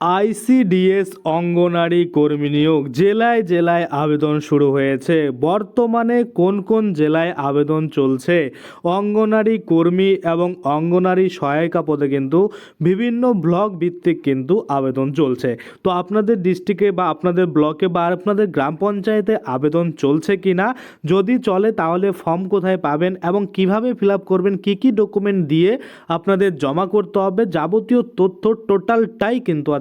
ICDS অঙ্গনারী কর্মী নিয়োগ। জেলায় জেলায় আবেদন শুরু হয়েছে। বর্তমানে কোন কোন জেলায় আবেদন চলছে? অঙ্গনারী কর্মী এবং অঙ্গনারী সহায়িকা পদে কিন্তু বিভিন্ন ব্লক ভিত্তিক কিন্তু আবেদন চলছে। তো আপনাদের ডিস্ট্রিক্টে বা আপনাদের ব্লকে বা আপনাদের গ্রাম পঞ্চায়েতে আবেদন চলছে কি না যদি চলে, তাহলে ফর্ম কোথায় পাবেন এবং কীভাবে ফিল আপ করবেন? কী কী ডকুমেন্ট দিয়ে আপনাদের জমা করতে হবে? যাবতীয় তথ্য টোটালটাই কিন্তু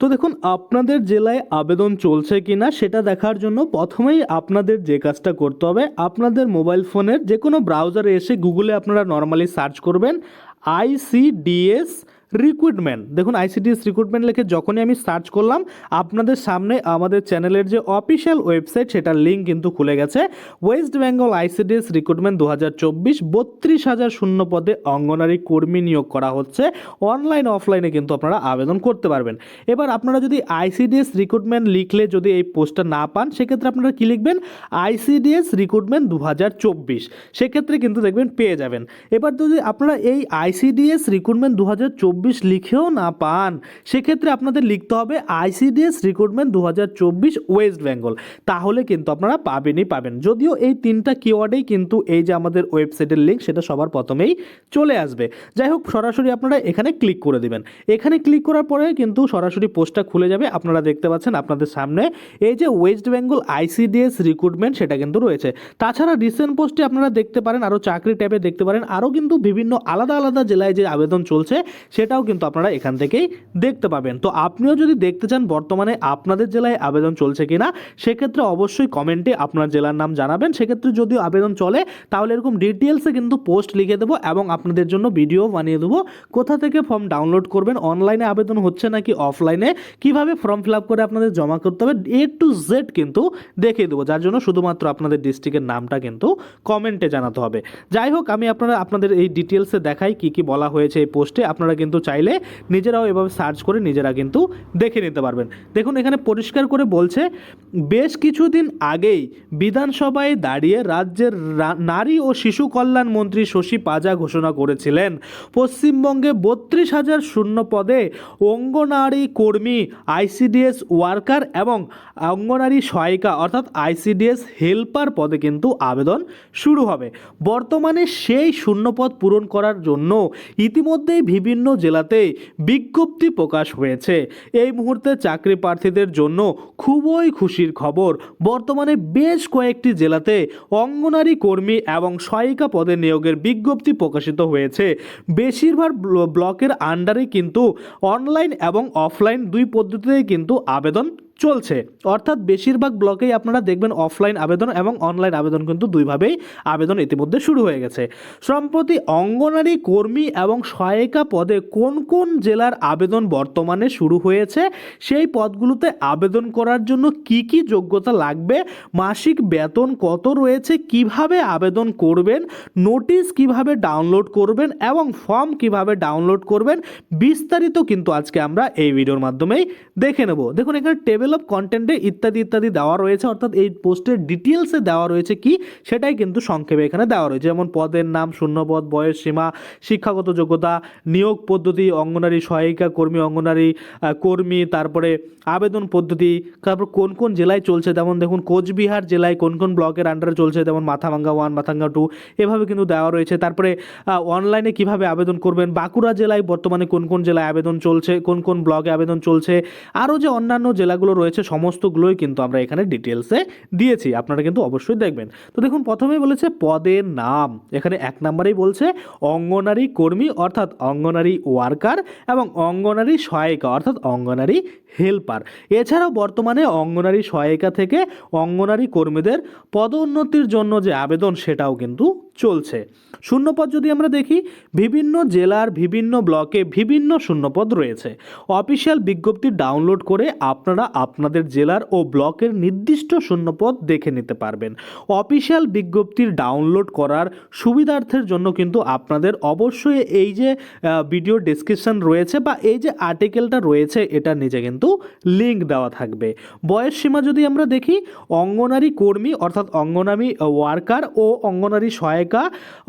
তো দেখুন, আপনাদের জেলায় আবেদন চলছে কি না সেটা দেখার জন্য প্রথমেই আপনাদের যে কাজটা করতে হবে, আপনাদের মোবাইল ফোনের যে কোনো ব্রাউজারে এসে গুগলে আপনারা নর্মালি সার্চ করবেন আইসিডিএস রিক্রুটমেন্ট দেখুন আইসিডিএস রিক্রুটমেন্ট লিখে যখনই আমি সার্চ করলাম, আপনাদের সামনে আমাদের চ্যানেলের যে অফিসিয়াল ওয়েবসাইট সেটার লিঙ্ক কিন্তু খুলে গেছে। ওয়েস্ট বেঙ্গল আইসিডিএস রিক্রুটমেন্ট দু হাজার চব্বিশ, বত্রিশ হাজার শূন্য পদে অঙ্গনারী কর্মী নিয়োগ করা হচ্ছে। অনলাইন অফলাইনে কিন্তু আপনারা আবেদন করতে পারবেন। এবার আপনারা যদি আইসিডিএস রিক্রুটমেন্ট লিখলে যদি এই পোস্টটা না পান, সেক্ষেত্রে আপনারা কী লিখবেন? আইসিডিএস রিক্রুটমেন্ট দু হাজার চব্বিশ। সেক্ষেত্রে কিন্তু দেখবেন পেয়ে যাবেন। এবার যদি আপনারা এই আইসিডিএস রিক্রুটমেন্ট দু হাজার চব্বিশ লিখেও না পান, সেক্ষেত্রে আপনাদের লিখতে হবে আইসিডিএস রিক্রুটমেন্ট দু হাজার চব্বিশ ওয়েস্ট বেঙ্গল তাহলে কিন্তু আপনারা পাবেনই পাবেন। যদিও এই তিনটা কিওয়ার্ডেই কিন্তু এই যে আমাদের ওয়েবসাইটের লিঙ্ক সেটা সবার প্রথমেই চলে আসবে। যাই হোক, সরাসরি আপনারা এখানে ক্লিক করে দেবেন। এখানে ক্লিক করার পরে কিন্তু সরাসরি পোস্টটা খুলে যাবে। আপনারা দেখতে পাচ্ছেন আপনাদের সামনে এই যে ওয়েস্ট বেঙ্গল আইসিডিএস রিক্রুটমেন্ট সেটা কিন্তু রয়েছে। তাছাড়া রিসেন্ট পোস্টে আপনারা দেখতে পারেন, আরও চাকরি ট্যাবে দেখতে পারেন, আরও কিন্তু বিভিন্ন আলাদা আলাদা জেলায় যে আবেদন চলছে সেটাও কিন্তু আপনারা এখান থেকেই দেখতে পাবেন। তো আপনিও যদি দেখতে চান বর্তমানে আপনাদের জেলায় আবেদন চলছে কিনা, সেক্ষেত্রে অবশ্যই কমেন্টে আপনার জেলার নাম জানাবেন। সেক্ষেত্রে যদি আবেদন চলে, তাহলে এরকম ডিটেলসে কিন্তু পোস্ট লিখে দেবো এবং আপনাদের জন্য ভিডিও বানিয়ে দেবো। কোথা থেকে ফর্ম ডাউনলোড করবেন অনলাইনে আবেদন হচ্ছে নাকি অফলাইনে কীভাবে ফর্ম ফিল আপ করে আপনাদের জমা করতে হবে? এ টু জেড কিন্তু দেখিয়ে দেবো। যার জন্য শুধুমাত্র আপনাদের ডিস্ট্রিক্টের নামটা কিন্তু কমেন্টে জানাতে হবে। যাই হোক, আমি আপনারা, আপনাদের এই ডিটেলসে দেখাই কি কি বলা হয়েছে এই পোস্টে আপনারা কিন্তু চাইলে নিজেরাও এভাবে সার্চ করে নিজেরা কিন্তু দেখে নিতে পারবেন। দেখুন, এখানে পরিষ্কার করে বলছে, বেশ কিছুদিন আগেই বিধানসভায় দাঁড়িয়ে রাজ্যের নারী ও শিশু কল্যাণ মন্ত্রী শশী পাজা ঘোষণা করেছিলেন। পশ্চিমবঙ্গে বত্রিশ হাজার শূন্য পদে অঙ্গনারী কর্মী আইসিডিএস ওয়ার্কার এবং অঙ্গনারী সহায়িকা অর্থাৎ আইসিডিএস হেল্পার পদে কিন্তু আবেদন শুরু হবে। বর্তমানে সেই শূন্যপদ পূরণ করার জন্য ইতিমধ্যেই বিভিন্ন জেলাতে বিজ্ঞপ্তি প্রকাশ হয়েছে। এই মুহূর্তে চাকরি প্রার্থীদের জন্য খুবই খুশির খবর। বর্তমানে বেশ কয়েকটি জেলাতে অঙ্গনারী কর্মী এবং সহায়িকা পদে নিয়োগের বিজ্ঞপ্তি প্রকাশিত হয়েছে। বেশিরভাগ ব্লকের আন্ডারে কিন্তু অনলাইন এবং অফলাইন দুই পদ্ধতিতেই কিন্তু আবেদন চলছে। অর্থাৎ বেশিরভাগ ব্লকেই আপনারা দেখবেন অফলাইন আবেদন এবং অনলাইন আবেদন কিন্তু দুইভাবেই আবেদন ইতিমধ্যে শুরু হয়ে গেছে। সম্প্রতি অঙ্গনারী কর্মী এবং সহায়িকা পদে কোন কোন জেলার আবেদন বর্তমানে শুরু হয়েছে, সেই পদগুলোতে আবেদন করার জন্য কি কি যোগ্যতা লাগবে, মাসিক বেতন কত রয়েছে, কীভাবে আবেদন করবেন, নোটিশ কীভাবে ডাউনলোড করবেন এবং ফর্ম কীভাবে ডাউনলোড করবেন, বিস্তারিত কিন্তু আজকে আমরা এই ভিডিওর মাধ্যমেই দেখে নেব। দেখুন, এখানে টেবিল অফ কন্টেন্টে ইত্যাদি ইত্যাদি দেওয়া রয়েছে, অর্থাৎ এই পোস্টের ডিটেলসে দেওয়া রয়েছে কি? সেটাই কিন্তু সংক্ষেপে এখানে দেওয়া রয়েছে। যেমন পদের নাম, শূন্যপদ, বয়স সীমা, শিক্ষাগত যোগ্যতা, নিয়োগ পদ্ধতি, অঙ্গনারী সহায়িকা, কর্মী, অঙ্গনারী কর্মী, তারপরে আবেদন পদ্ধতি, তারপর কোন কোন জেলায় চলছে? যেমন দেখুন, কোচবিহার জেলায় কোন কোন ব্লকের আন্ডারে চলছে? যেমন মাথাভাঙ্গা ওয়ান মাথাঙ্গা টু এভাবে কিন্তু দেওয়া রয়েছে। তারপরে অনলাইনে কীভাবে আবেদন করবেন? বাঁকুড়া জেলায় বর্তমানে কোন কোন জেলায় আবেদন চলছে? কোন কোন ব্লকে আবেদন চলছে? আরও যে অন্যান্য জেলাগুলো রয়েছে, সমস্তগুলোই কিন্তু আমরা এখানে ডিটেলসে দিয়েছি, আপনারা কিন্তু অবশ্যই দেখবেন। তো দেখুন প্রথমেই বলেছে পদের নাম, এখানে এক নম্বরেই বলছে অঙ্গনারী কর্মী, অর্থাৎ অঙ্গনারী ওয়ার্কার এবং অঙ্গনারী সহায়িকা, অর্থাৎ অঙ্গনারী হেল্পার। এছাড়াও বর্তমানে অঙ্গনারী সহায়িকা থেকে অঙ্গনারী কর্মীদের পদোন্নতির জন্য যে আবেদন, সেটাও কিন্তু চলছে। শূন্যপদ যদি আমরা দেখি, বিভিন্ন জেলার বিভিন্ন ব্লকে বিভিন্ন শূন্যপদ রয়েছে। অফিসিয়াল বিজ্ঞপ্তি ডাউনলোড করে আপনারা আপনাদের জেলার ও ব্লকের নির্দিষ্ট শূন্যপদ দেখে নিতে পারবেন। অফিসিয়াল বিজ্ঞপ্তির ডাউনলোড করার সুবিধার্থের জন্য কিন্তু আপনাদের অবশ্যই এই যে ভিডিও ডেসক্রিপশন রয়েছে বা এই যে আর্টিকেলটা রয়েছে এটার নিচে কিন্তু লিঙ্ক দেওয়া থাকবে। বয়স সীমা যদি আমরা দেখি, অঙ্গনারী কর্মী অর্থাৎ অঙ্গনারী ওয়ার্কার ও অঙ্গনারী সহায়িকা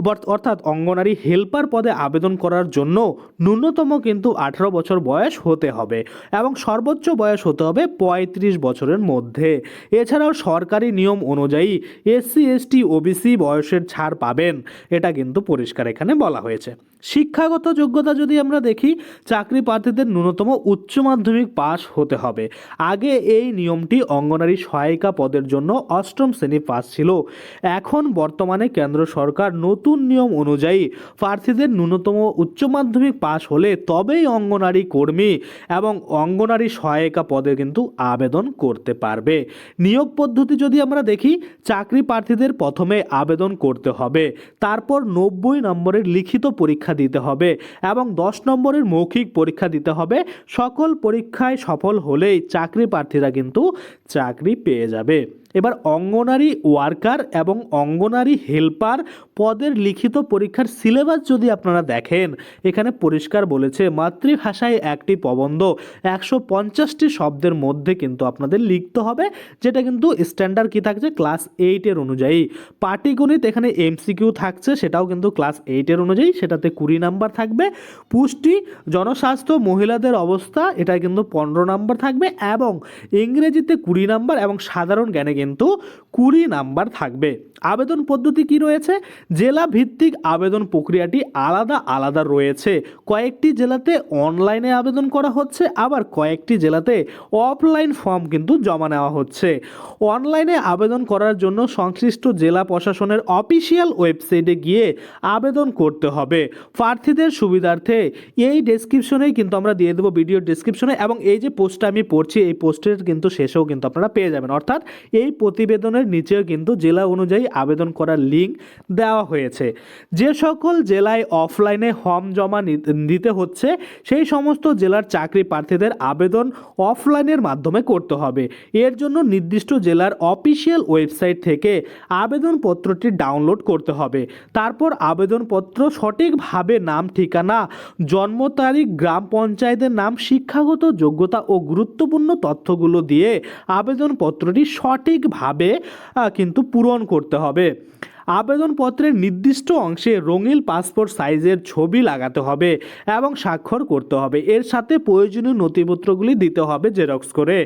বর্ত- অর্থাৎ অঙ্গনারী হেল্পার পদে আবেদন করার জন্য ন্যূনতম কিন্তু আঠারো বছর বয়স হতে হবে এবং সর্বোচ্চ বয়স হতে হবে পঁয়ত্রিশ বছরের মধ্যে। এছাড়াও সরকারি নিয়ম অনুযায়ী এসসি এসটি ওবিসি বয়সের ছাড় পাবেন, এটা কিন্তু পরিষ্কার এখানে বলা হয়েছে। শিক্ষাগত যোগ্যতা যদি আমরা দেখি, চাকরি প্রার্থীদের ন্যূনতম উচ্চ মাধ্যমিক পাস হতে হবে। আগে এই নিয়মটি অঙ্গনারী সহায়িকা পদের জন্য অষ্টম শ্রেণি পাস ছিল। এখন বর্তমানে কেন্দ্র সরকার নতুন নিয়ম অনুযায়ী প্রার্থীদের ন্যূনতম উচ্চ মাধ্যমিক পাশ হলে তবেই অঙ্গনারী কর্মী এবং অঙ্গনারী সহায়িকা পদে কিন্তু আবেদন করতে পারবে। নিয়োগ পদ্ধতি যদি আমরা দেখি, চাকরি প্রার্থীদের প্রথমে আবেদন করতে হবে, তারপর নব্বই নম্বরের লিখিত পরীক্ষা দিতে হবে এবং দশ নম্বরের মৌখিক পরীক্ষা দিতে হবে। সকল পরীক্ষায় সফল হলেই চাকরি প্রার্থীরা কিন্তু চাকরি পেয়ে যাবে। এবার অঙ্গনারী ওয়ার্কার এবং অঙ্গনারী হেল্পার পদের লিখিত পরীক্ষার সিলেবাস যদি আপনারা দেখেন, এখানে পরিষ্কার বলেছে, মাতৃভাষায় একটি প্রবন্ধ একশো পঞ্চাশটি শব্দের মধ্যে কিন্তু আপনাদের লিখতে হবে, যেটা কিন্তু স্ট্যান্ডার্ড কি থাকছে? ক্লাস এইটের অনুযায়ী। পাটিগণিত এখানে এমসিকিউ থাকছে, সেটাও কিন্তু ক্লাস এইটের অনুযায়ী, সেটাতে কুড়ি নাম্বার থাকবে। পুষ্টি, জনস্বাস্থ্য, মহিলাদের অবস্থা এটা কিন্তু পনেরো নাম্বার থাকবে এবং ইংরেজিতে কুড়ি নাম্বার এবং সাধারণ জ্ঞানে কিন্তু কুড়ি নাম্বার থাকবে। আবেদন পদ্ধতি কি রয়েছে? জেলা ভিত্তিক আবেদন প্রক্রিয়াটি আলাদা আলাদা রয়েছে। কয়েকটি জেলাতে অনলাইনে আবেদন করা হচ্ছে, আবার কয়েকটি জেলাতে অফলাইন ফর্ম কিন্তু জমা নেওয়া হচ্ছে। অনলাইনে আবেদন করার জন্য সংশ্লিষ্ট জেলা প্রশাসনের অফিসিয়াল ওয়েবসাইটে গিয়ে আবেদন করতে হবে। প্রার্থীদের সুবিধার্থে এই ডেসক্রিপশনেই কিন্তু আমরা দিয়ে দেবো ভিডিও ডেসক্রিপশনে এবং এই যে পোস্টটা আমি পড়ছি, এই পোস্টের কিন্তু শেষেও কিন্তু আপনারা পেয়ে যাবেন। অর্থাৎ এই প্রতিবেদনের নিচেও কিন্তু জেলা অনুযায়ী আবেদন করার লিঙ্ক দেওয়া হয়েছে। যে সকল জেলায় অফলাইনে ফর্ম জমা দিতে হচ্ছে, সেই সমস্ত জেলার চাকরি প্রার্থীদের আবেদন অফলাইনের মাধ্যমে করতে হবে। এর জন্য নির্দিষ্ট জেলার অফিসিয়াল ওয়েবসাইট থেকে আবেদনপত্রটি ডাউনলোড করতে হবে। তারপর আবেদনপত্র সঠিকভাবে নাম, ঠিকানা, জন্ম তারিখ, গ্রাম পঞ্চায়েতের নাম, শিক্ষাগত যোগ্যতা ও গুরুত্বপূর্ণ তথ্যগুলো দিয়ে আবেদনপত্রটি সঠিকভাবে কিন্তু পূরণ করতে হবে। আবেদনপত্রের নির্দিষ্ট অংশে রঙিন পাসপোর্ট সাইজের ছবি লাগাতে হবে এবং স্বাক্ষর করতে হবে। এর সাথে প্রয়োজনীয় নথিপত্রগুলি দিতে হবে জেরক্স করে।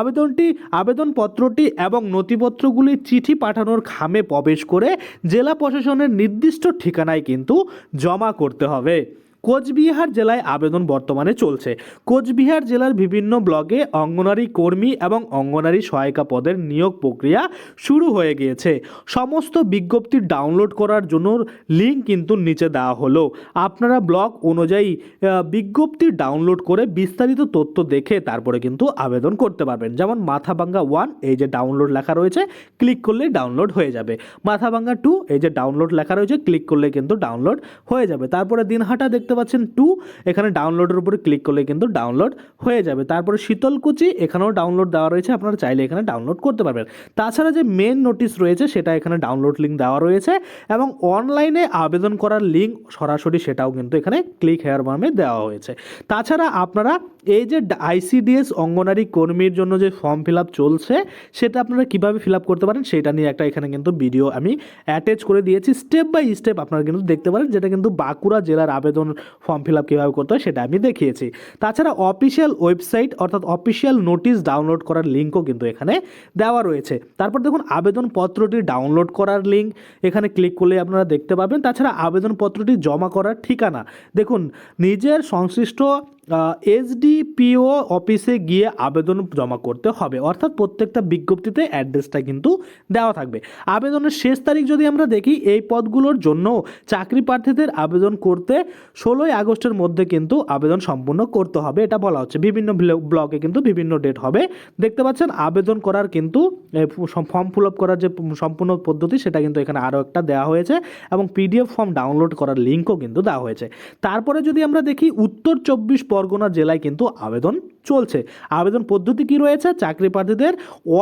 আবেদনটি, আবেদনপত্রটি এবং নথিপত্রগুলি চিঠি পাঠানোর খামে প্রবেশ করে জেলা প্রশাসনের নির্দিষ্ট ঠিকানায় কিন্তু জমা করতে হবে। কোচবিহার জেলায় আবেদন বর্তমানে চলছে। কোচবিহার জেলার বিভিন্ন ব্লকে অঙ্গনারী কর্মী এবং অঙ্গনারী সহায়িকা পদের নিয়োগ প্রক্রিয়া শুরু হয়ে গিয়েছে। সমস্ত বিজ্ঞপ্তি ডাউনলোড করার জন্য লিঙ্ক কিন্তু নিচে দেওয়া হলো। আপনারা ব্লক অনুযায়ী বিজ্ঞপ্তি ডাউনলোড করে বিস্তারিত তথ্য দেখে তারপরে কিন্তু আবেদন করতে পারবেন। যেমন মাথাভাঙ্গা ওয়ান, এই যে ডাউনলোড লেখা রয়েছে, ক্লিক করলেই ডাউনলোড হয়ে যাবে। মাথাভাঙ্গা টু, এই যে ডাউনলোড লেখা রয়েছে, ক্লিক করলে কিন্তু ডাউনলোড হয়ে যাবে। তারপরে দিনহাটা দেখতে পাচ্ছেন টু এখানে ডাউনলোডের উপরে ক্লিক করলে কিন্তু ডাউনলোড হয়ে যাবে। তারপরে শীতলকুচি, এখানেও ডাউনলোড দেওয়া রয়েছে, আপনারা চাইলে এখানে ডাউনলোড করতে পারবেন। তাছাড়া যে মেন নোটিশ রয়েছে, সেটা এখানে ডাউনলোড লিঙ্ক দেওয়া রয়েছে এবং অনলাইনে আবেদন করার লিঙ্ক সরাসরি সেটাও কিন্তু এখানে ক্লিক হেয়ার বামে দেওয়া হয়েছে। তাছাড়া আপনারা এই যে আইসিডিএস অঙ্গনারী কর্মীর জন্য যে ফর্ম ফিল আপ চলছে, সেটা আপনারা কীভাবে ফিল আপ করতে পারেন, সেটা নিয়ে একটা এখানে কিন্তু ভিডিও আমি অ্যাটাচ করে দিয়েছি। স্টেপ বাই স্টেপ আপনারা কিন্তু দেখতে পারেন, যেটা কিন্তু বাঁকুড়া জেলার আবেদন ফর্ম ফিল আপ কীভাবে করতে হয় সেটা আমি দেখিয়েছি। তাছাড়া অফিসিয়াল ওয়েবসাইট অর্থাৎ অফিসিয়াল নোটিশ ডাউনলোড করার লিঙ্কও কিন্তু এখানে দেওয়া রয়েছে। তারপর দেখুন আবেদনপত্রটি ডাউনলোড করার লিঙ্ক এখানে ক্লিক করলে আপনারা দেখতে পাবেন। তাছাড়া আবেদনপত্রটি জমা করার ঠিকানা। দেখুন, নিজের সংশ্লিষ্ট এসডিপিও অফিসে গিয়ে আবেদন জমা করতে হবে। অর্থাৎ প্রত্যেকটা বিজ্ঞপ্তিতে অ্যাড্রেসটা কিন্তু দেওয়া থাকবে। আবেদনের শেষ তারিখ যদি আমরা দেখি, এই পদগুলোর জন্য চাকরি প্রার্থীদের আবেদন করতে ষোলোই আগস্টের মধ্যে কিন্তু আবেদন সম্পূর্ণ করতে হবে। এটা বলা হচ্ছে। বিভিন্ন ব্ল- ব্লকে কিন্তু বিভিন্ন ডেট হবে। দেখতে পাচ্ছেন, আবেদন করার কিন্তু ফর্ম ফিল আপ করার যে সম্পূর্ণ পদ্ধতি, সেটা কিন্তু এখানে আরও একটা দেওয়া হয়েছে এবং পিডিএফ ফর্ম ডাউনলোড করার লিঙ্কও কিন্তু দেওয়া হয়েছে। তারপরে যদি আমরা দেখি, উত্তর চব্বিশ পরগনা জেলায় কিন্তু আবেদন চলছে। আবেদন পদ্ধতি কি রয়েছে? চাকরি প্রার্থীদের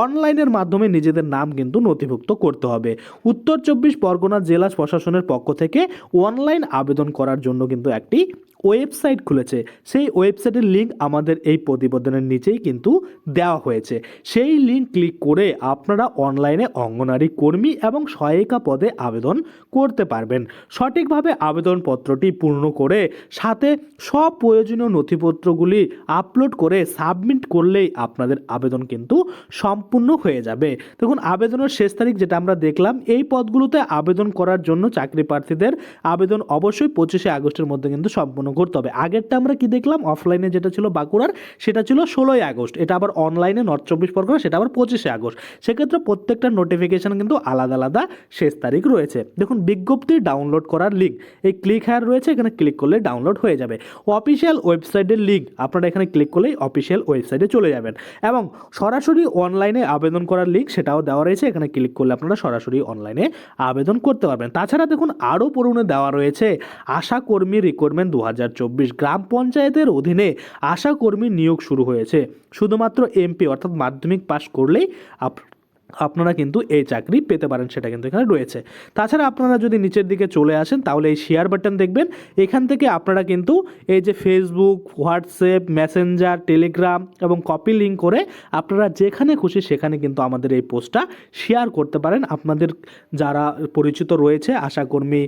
অনলাইনের মাধ্যমে নিজেদের নাম কিন্তু নথিভুক্ত করতে হবে। উত্তর চব্বিশ পরগনা জেলা প্রশাসনের পক্ষ থেকে অনলাইন আবেদন করার জন্য কিন্তু একটি ওয়েবসাইট খুলেছে। সেই ওয়েবসাইটের লিঙ্ক আমাদের এই প্রতিবেদনের নিচেই কিন্তু দেওয়া হয়েছে। সেই লিঙ্ক ক্লিক করে আপনারা অনলাইনে অঙ্গনারী কর্মী এবং সহায়িকা পদে আবেদন করতে পারবেন। সঠিকভাবে আবেদনপত্রটি পূর্ণ করে সাথে সব প্রয়োজনীয় নথিপত্রগুলি আপলোড করে সাবমিট করলেই আপনাদের আবেদন কিন্তু সম্পূর্ণ হয়ে যাবে। দেখুন, আবেদনের শেষ তারিখ যেটা আমরা দেখলাম, এই পদগুলোতে আবেদন করার জন্য চাকরি প্রার্থীদের আবেদন অবশ্যই পঁচিশে আগস্টের মধ্যে কিন্তু সম্পূর্ণ করতে হবে। আগেরটা আমরা কি দেখলাম? অফলাইনে যেটা ছিল বাঁকুড়ার, সেটা ছিল ষোলোই আগস্ট। এটা আবার অনলাইনে নর্থ চব্বিশ পরগনা, সেটা আবার পঁচিশে আগস্ট। সেক্ষেত্রে প্রত্যেকটা নোটিফিকেশন কিন্তু আলাদা আলাদা শেষ তারিখ রয়েছে। দেখুন, বিজ্ঞপ্তি ডাউনলোড করার লিঙ্ক এই ক্লিক হায়ার রয়েছে, এখানে ক্লিক করলে ডাউনলোড হয়ে যাবে। অফিসিয়াল ওয়েবসাইটের লিঙ্ক আপনারা এখানে ক্লিক করলেই অফিসিয়াল ওয়েবসাইটে চলে যাবেন। এবং সরাসরি অনলাইনে আবেদন করার লিঙ্ক সেটাও দেওয়া রয়েছে। এখানে ক্লিক করলে আপনারা সরাসরি অনলাইনে আবেদন করতে পারবেন। তাছাড়া দেখুন, আরও পড়ুনে দেওয়া রয়েছে, আশা কর্মী রিক্রুটমেন্ট দু হাজার চব্বিশ। গ্রাম পঞ্চায়েতের অধীনে আশাকর্মী নিয়োগ শুরু হয়েছে। শুধুমাত্র এমপি অর্থাৎ মাধ্যমিক পাশ করলেই আপ আপনারা কিন্তু এই চাকরি পেতে পারেন, সেটা কিন্তু এখানে রয়েছে। তাছাড়া আপনারা যদি নিচের দিকে চলে আসেন, তাহলে এই শেয়ার বাটন দেখবেন। এখান থেকে আপনারা কিন্তু এই যে ফেসবুক হোয়াটসঅ্যাপ মেসেঞ্জার টেলিগ্রাম এবং কপি লিঙ্ক করে আপনারা যেখানে খুশি সেখানে কিন্তু আমাদের এই পোস্টটা শেয়ার করতে পারেন। আপনাদের যারা পরিচিত রয়েছে আশাকর্মী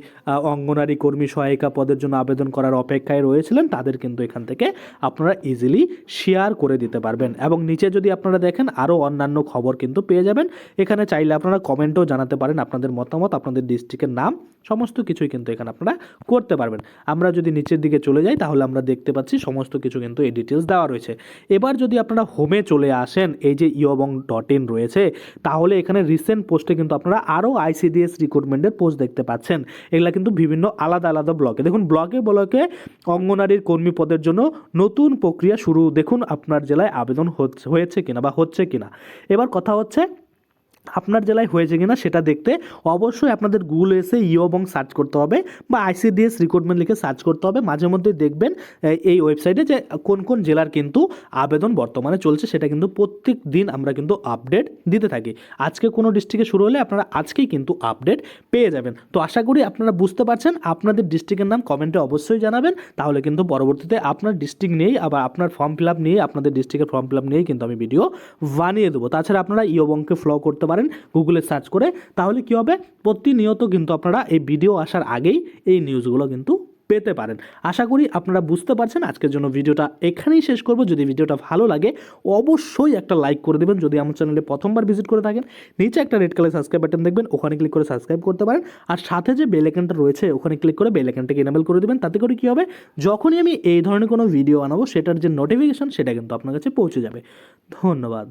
অঙ্গনারী কর্মী, সহায়িকা পদের জন্য আবেদন করার অপেক্ষায় রয়েছিলেন, তাদের কিন্তু এখান থেকে আপনারা ইজিলি শেয়ার করে দিতে পারবেন। এবং নিচে যদি আপনারা দেখেন আরও অন্যান্য খবর কিন্তু পেয়ে যাবেন। এখানে চাইলে আপনারা কমেন্টও জানাতে পারেন আপনাদের মতামত, আপনাদের ডিস্ট্রিক্টের নাম, সমস্ত কিছুই কিন্তু এখানে আপনারা করতে পারবেন। আমরা যদি নিচের দিকে চলে যাই, তাহলে আমরা দেখতে পাচ্ছি সমস্ত কিছু কিন্তু এই ডিটেলস দেওয়া রয়েছে। এবার যদি আপনারা হোমে চলে আসেন, এই যে ইয়বং ডট ইন রয়েছে, তাহলে এখানে রিসেন্ট পোস্টে কিন্তু আপনারা আরও আইসিডিএস রিক্রুটমেন্টের পোস্ট দেখতে পাচ্ছেন। এগুলা কিন্তু বিভিন্ন আলাদা আলাদা ব্লকে দেখুন ব্লকে ব্লকে অঙ্গনারীর কর্মী পদের জন্য নতুন প্রক্রিয়া শুরু। দেখুন, আপনার জেলায় আবেদন হচ্ছে, হয়েছে কিনা বা হচ্ছে কিনা। এবার কথা হচ্ছে আপনার জেলায় হয়েছে কিনা সেটা দেখতে অবশ্যই আপনাদের গুগল এসে ইয়বং সার্চ করতে হবে বা আইসিডিএস রিক্রুটমেন্ট লিখে সার্চ করতে হবে। মাঝে মধ্যে দেখবেন এই- ওয়েবসাইটে যে কোন কোন জেলার কিন্তু আবেদন বর্তমানে চলছে সেটা কিন্তু প্রত্যেক দিন আমরা কিন্তু আপডেট দিতে থাকি। আজকে কোনো ডিস্ট্রিক্টে শুরু হলে আপনারা আজকেই কিন্তু আপডেট পেয়ে যাবেন। তো আশা করি আপনারা বুঝতে পারছেন, আপনাদের ডিস্ট্রিক্টের নাম কমেন্টে অবশ্যই জানাবেন। তাহলে কিন্তু পরবর্তীতে আপনার ডিস্ট্রিক্ট নিয়েই আবার আপনার ফর্ম ফিল আপ নিয়ে আপনাদের ডিস্ট্রিক্টের ফর্ম ফিল আপ নিয়েই কিন্তু আমি ভিডিও বানিয়ে দেবো। তাছাড়া আপনারা ইয়বংকে ফলো করতে পারেন গুগলে সার্চ করে, তাহলে কি হবে? প্রতিনিয়ত কিন্তু আপনারা এই ভিডিও আসার আগেই এই নিউজগুলো কিন্তু পেতে পারেন। আশা করি আপনারা বুঝতে পারছেন। আজকের জন্য ভিডিওটা এখানেই শেষ করব। যদি ভিডিওটা ভালো লাগে, অবশ্যই একটা লাইক করে দেবেন। যদি আমার চ্যানেলে প্রথমবার ভিজিট করে থাকেন, নিচে একটা রেড কালার সাবস্ক্রাইব বাটন দেখবেন, ওখানে ক্লিক করে সাবস্ক্রাইব করতে পারেন। আর সাথে যে বেল আইকনটা রয়েছে, ওখানে ক্লিক করে বেল আইকনটাকে এনেবল করে দেবেন। তাতে করে কী হবে? যখনই আমি এই ধরনের কোনো ভিডিও বানাবো, সেটার যে নোটিফিকেশন সেটা কিন্তু আপনার কাছে পৌঁছে যাবে। ধন্যবাদ।